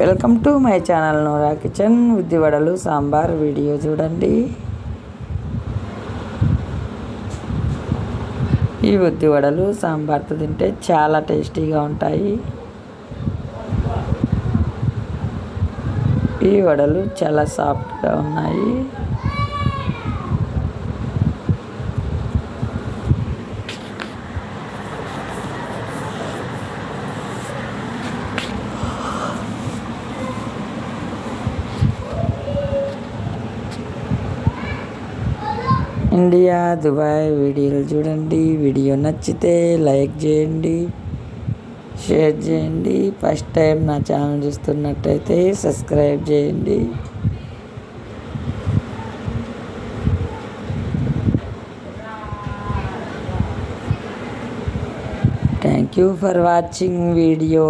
welcome to my channel Nora kitchen ఉద్ది వడలు sambar video చూడండి ఈ ఉద్ది వడలు సాంబార్తో తింటే చాలా టేస్టీగా ఉంటాయి ఈ వడలు చాలా సాఫ్ట్గా ఉన్నాయి इंडिया दुबई ভিডিওൽ જુડండి വീഡിയോ નચિતે લાઈક જેયંડી શેર જેયંડી ફર્સ્ટ ટાઈમ ના ચેનલ જોતું નટાઈતે subscribe જેયંડી thank you for watching video